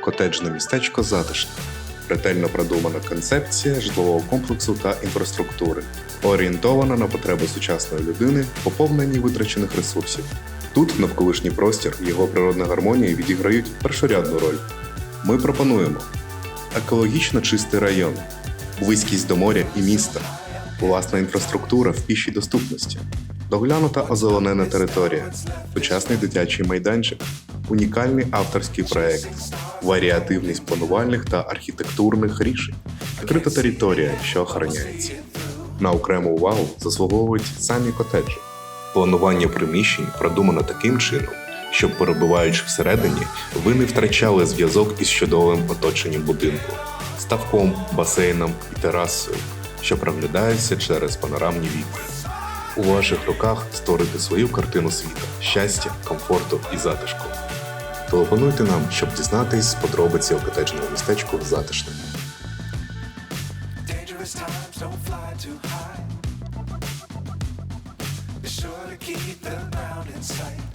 Котеджне містечко затишне. Ретельно продумана концепція житлового комплексу та інфраструктури, орієнтована на потреби сучасної людини, в поповненні витрачених ресурсів. Тут навколишній простір його природна гармонія відіграють першорядну роль. Ми пропонуємо екологічно чистий район, близькість до моря і міста, власна інфраструктура в пішій доступності, доглянута озеленена територія, сучасний дитячий майданчик, унікальний авторський проект, варіативність планувальних та архітектурних рішень, відкрита територія, що охороняється. На окрему увагу заслуговують самі котеджі. Планування приміщень продумано таким чином, щоб перебуваючи всередині, ви не втрачали зв'язок із чудовим оточенням будинку, ставком, басейном і терасою, що проглядаються через панорамні вікна. У ваших руках створити свою картину світу, щастя, комфорту і затишку. Телефонуйте нам, щоб дізнатись подробиці у котеджному містечку затишне. Keep the ground sight.